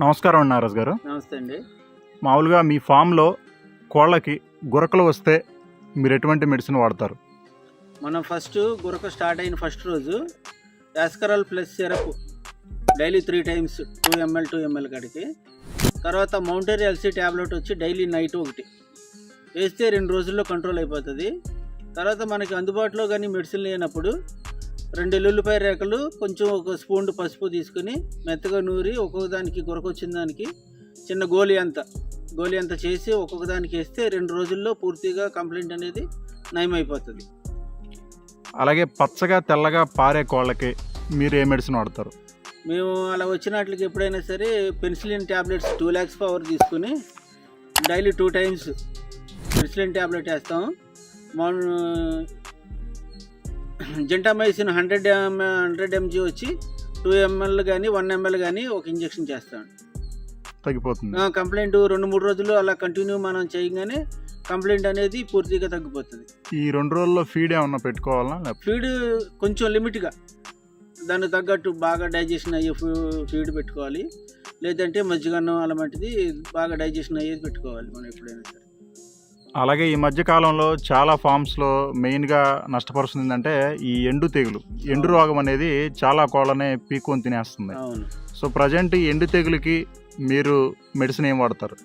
నమస్కారం అండి నారాజ్ గారు. నమస్తే అండి. మామూలుగా మీ ఫామ్లో కోళ్ళకి గురకలు వస్తే మీరు ఎటువంటి మెడిసిన్ వాడతారు? మనం ఫస్ట్ గురక స్టార్ట్ అయిన ఫస్ట్ రోజు Ascoril plus syrup daily three times two ML two ML కాడికి. తర్వాత మౌంటరీ ఎల్సీ ట్యాబ్లెట్ వచ్చి డైలీ నైట్ ఒకటి. వేస్తే రెండు రోజుల్లో కంట్రోల్ అయిపోతుంది. తర్వాత మనకి అందుబాటులో కానీ మెడిసిన్ లేనప్పుడు రెండు ఎల్లుల్లిపాయ రేకలు కొంచెం ఒక స్పూన్ పసుపు తీసుకుని మెత్తగా నూరి ఒక్కొక్క దానికి గురక వచ్చిన దానికి చిన్న గోలి అంత. గోలి అంత చేసి ఒక్కొక్క దానికి వేస్తే రెండు రోజుల్లో పూర్తిగా కంప్లైంట్ అనేది నయమైపోతుంది. అలాగే పచ్చగా తెల్లగా పారే కోళ్ళకి మీరు ఏ మెడిసిన్ వాడతారు? మేము అలా వచ్చినట్లకి ఎప్పుడైనా సరే penicillin tablets two lakhs power తీసుకుని daily two times penicillin tablet వేస్తాం. మన జెంటామైసిన్ హండ్రెడ్ హండ్రెడ్ ఎంజీ వచ్చి టూ ఎంఎల్ కానీ వన్ ఎంఎల్ కానీ ఒక ఇంజెక్షన్ చేస్తాం తగ్గిపోతుంది. కంప్లైంట్ రెండు మూడు రోజులు అలా కంటిన్యూ మనం చేయగానే కంప్లైంట్ అనేది పూర్తిగా తగ్గిపోతుంది. ఈ రెండు రోజుల్లో ఫీడ్ ఏమన్నా పెట్టుకోవాలా? ఫీడ్ కొంచెం లిమిట్గా. దానికి తగ్గట్టు బాగా డైజెషన్ అయ్యే ఫీడ్ పెట్టుకోవాలి. లేదంటే మజ్జిగన్నం అలాంటిది బాగా డైజెషన్ అయ్యేది పెట్టుకోవాలి మనం ఎప్పుడైనా సరే. అలాగే ఈ మధ్య కాలంలో చాలా ఫామ్స్లో మెయిన్గా నష్టపరుస్తుంది ఏంటంటే ఈ ఎండు తెగులు. ఎండు రోగం అనేది చాలా కోళ్ళనే పీక్కొని తినేస్తుంది. అవును. సో ప్రజెంట్ ఈ ఎండు తెగులుకి మీరు మెడిసిన్ ఏం వాడతారు?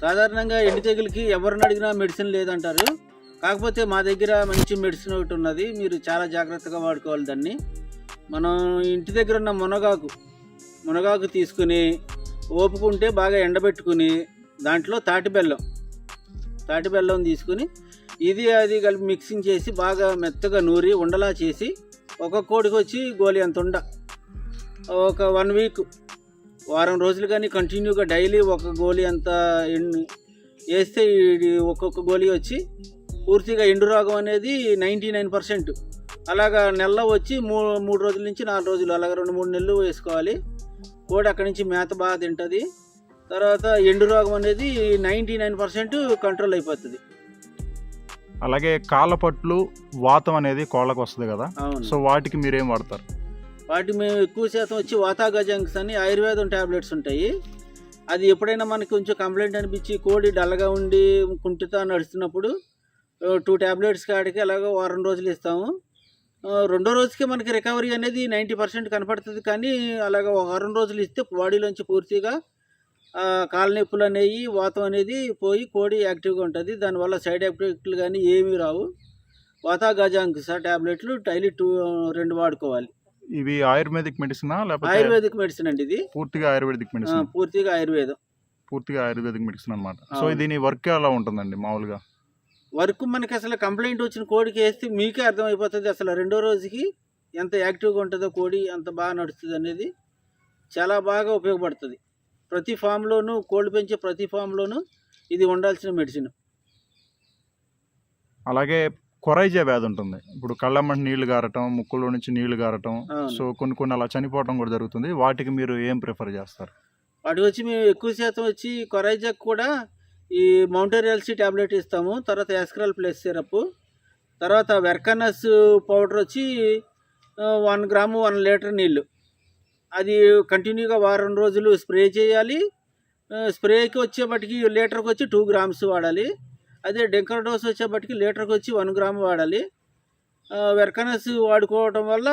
సాధారణంగా ఎండు తెగులకి ఎవరిని అడిగినా మెడిసిన్ లేదంటారు. కాకపోతే మా దగ్గర మంచి మెడిసిన్ ఒకటి ఉన్నది. మీరు చాలా జాగ్రత్తగా వాడుకోవాలి దాన్ని. మనం ఇంటి దగ్గర ఉన్న మునగాకు మునగాకు తీసుకుని ఓపుకుంటే బాగా ఎండబెట్టుకుని దాంట్లో తాటి బెల్లం తాటి బెల్లం తీసుకుని ఇది అది కలిపి మిక్సింగ్ చేసి బాగా మెత్తగా నూరి ఉండలా చేసి ఒక కోడికి వచ్చి గోలి అంత ఉండ. ఒక వన్ వీక్ వారం రోజులు కానీ కంటిన్యూగా డైలీ ఒక గోళీ అంత ఎండు- వేస్తే ఒక్కొక్క గోళీ వచ్చి పూర్తిగా ఎండు రోగం అనేది నైంటీ నైన్ పర్సెంట్. అలాగా నెల వచ్చి మూ మూడు రోజుల నుంచి నాలుగు రోజులు అలాగ రెండు మూడు నెలలు వేసుకోవాలి. కోడి అక్కడి నుంచి మేత బాగా తింటుంది. తర్వాత ఎండు రోగం అనేది నైంటీ నైన్ పర్సెంట్ కంట్రోల్ అయిపోతుంది. అలాగే కాళ్ళ పట్లు వాతం అనేది కోళ్ళకు వస్తుంది కదా. సో వాటికి మీరేం వాడతారు? వాటి మేము ఎక్కువ శాతం వచ్చి వాతాగజంక్స్ అని ఆయుర్వేదం ట్యాబ్లెట్స్ ఉంటాయి. అది ఎప్పుడైనా మనకి కొంచెం కంప్లైంట్ అనిపించి కోడి డల్గా ఉండి కుంటుతా నడుస్తున్నప్పుడు టూ ట్యాబ్లెట్స్ కాడికి అలాగ వారం రోజులు ఇస్తాము. రెండో రోజుకి మనకి రికవరీ అనేది నైంటీ పర్సెంట్ కనపడుతుంది కానీ అలాగ వారం రోజులు ఇస్తే బాడీలోంచి పూర్తిగా ఆ, కాళ్ళ నొప్పులు అనేవి వాతం అనేది పోయి కోడి యాక్టివ్గా ఉంటుంది. దానివల్ల సైడ్ ఎఫెక్ట్లు కానీ ఏమీ రావు. వాతాగజాంక్స్ ఆ ట్యాబ్లెట్లు డైలీ టూ రెండు వాడుకోవాలి. ఇవి ఆయుర్వేదిక్ మెడిసినా లేకపోతే ఆయుర్వేదిక్ మెడిసిన్ అండి ఇది. పూర్తిగా ఆయుర్వేదిక్ మెడిసిన్? పూర్తిగా ఆయుర్వేదం. పూర్తిగా ఆయుర్వేదిక్ మెడిసిన్ అనమాట సో. దీని వర్క్ ఎలా ఉంటుందండి మామూలుగా? వర్క్ మనకి అసలు కంప్లైంట్ వచ్చిన కోడికి వేస్తే మీకే అర్థమైపోతుంది. అసలు రెండో రోజుకి ఎంత యాక్టివ్గా ఉంటుందో కోడి అంత బాగా నడుస్తుంది అనేది చాలా బాగా ఉపయోగపడుతుంది. ప్రతి ఫామ్లోనూ కోళ్ళు పెంచే ప్రతి ఫామ్లోనూ ఇది ఉండాల్సిన మెడిసిన్. అలాగే కొరైజా వ్యాధి ఉంటుంది. ఇప్పుడు కళ్ళమ్మటి నీళ్ళు గారటం ముక్కులో నుంచి నీళ్ళు గారటం. సో కొన్ని కొన్ని అలా చనిపోవటం కూడా జరుగుతుంది. వాటికి మీరు ఏం ప్రిఫర్ చేస్తారు? వాటి వచ్చి మేము ఎక్కువ శాతం వచ్చి కొరైజాక్ కూడా ఈ మౌంటరియల్సీ ట్యాబ్లెట్ ఇస్తాము. తర్వాత యాస్క్రల్ ప్లస్ సిరప్. తర్వాత వెర్కనస్ పౌడర్ వచ్చి వన్ గ్రాము వన్ లీటర్ నీళ్ళు అది కంటిన్యూగా వారం రోజులు స్ప్రే చేయాలి. స్ప్రేకి స్ప్రేకి వచ్చేపటికి లీటర్కి వచ్చి టూ గ్రామ్స్ వాడాలి. అదే డెంకర్ డోస్ వచ్చేపటికి లీటర్కి వచ్చి వన్ గ్రామ్ వాడాలి. వెర్కనస్ వాడుకోవటం వల్ల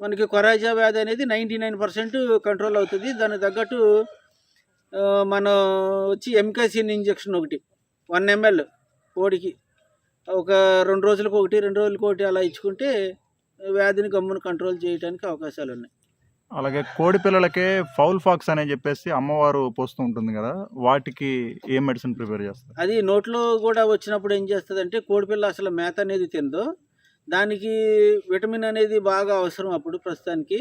మనకి కొరాజా వ్యాధి అనేది నైంటీ నైన్ పర్సెంట్ కంట్రోల్ అవుతుంది. దానికి తగ్గట్టు మనం వచ్చి ఎంకేసిన్ ఇంజెక్షన్ ఒకటి వన్ ఎంఎల్ కోడికి. ఒక రెండు రోజులకు ఒకటి రెండు రోజులకు ఒకటి అలా ఇచ్చుకుంటే వ్యాధిని గమ్మున కంట్రోల్ చేయడానికి అవకాశాలు ఉన్నాయి అలాగే కోడి పిల్లలకే ఫౌల్ ఫాక్స్ అని చెప్పేసి అమ్మవారు పోస్తూ ఉంటుంది కదా వాటికి ఏ మెడిసిన్ ప్రిపేర్ చేస్తారు? అది నోట్లో కూడా వచ్చినప్పుడు ఏం చేస్తుంది అంటే కోడిపిల్ల అసలు మేత అనేది తిందో దానికి విటమిన్ అనేది బాగా అవసరం అప్పుడు ప్రస్తుతానికి.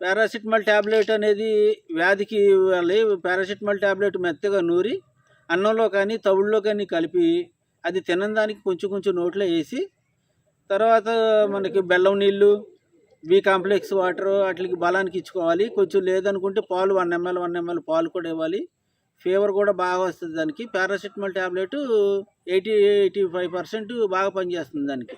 పారాసిటమాల్ ట్యాబ్లెట్ అనేది వ్యాధికి ఇవ్వాలి. పారాసిటమాల్ ట్యాబ్లెట్ మెత్తగా నూరి అన్నంలో కానీ తవుళ్ళలో కానీ కలిపి అది తినడానికి కొంచెం కొంచెం నోట్లో వేసి తర్వాత మనకి బెల్లం నీళ్ళు బి కాంప్లెక్స్ వాటర్ వాటికి బలానికి ఇచ్చుకోవాలి. కొంచెం లేదనుకుంటే పాలు వన్ ఎంఎల్ వన్ ఎంఎల్ పాలు కూడా ఇవ్వాలి. ఫీవర్ కూడా బాగా వస్తుంది దానికి. Paracetamol tablet eighty eighty five percent బాగా పనిచేస్తుంది దానికి.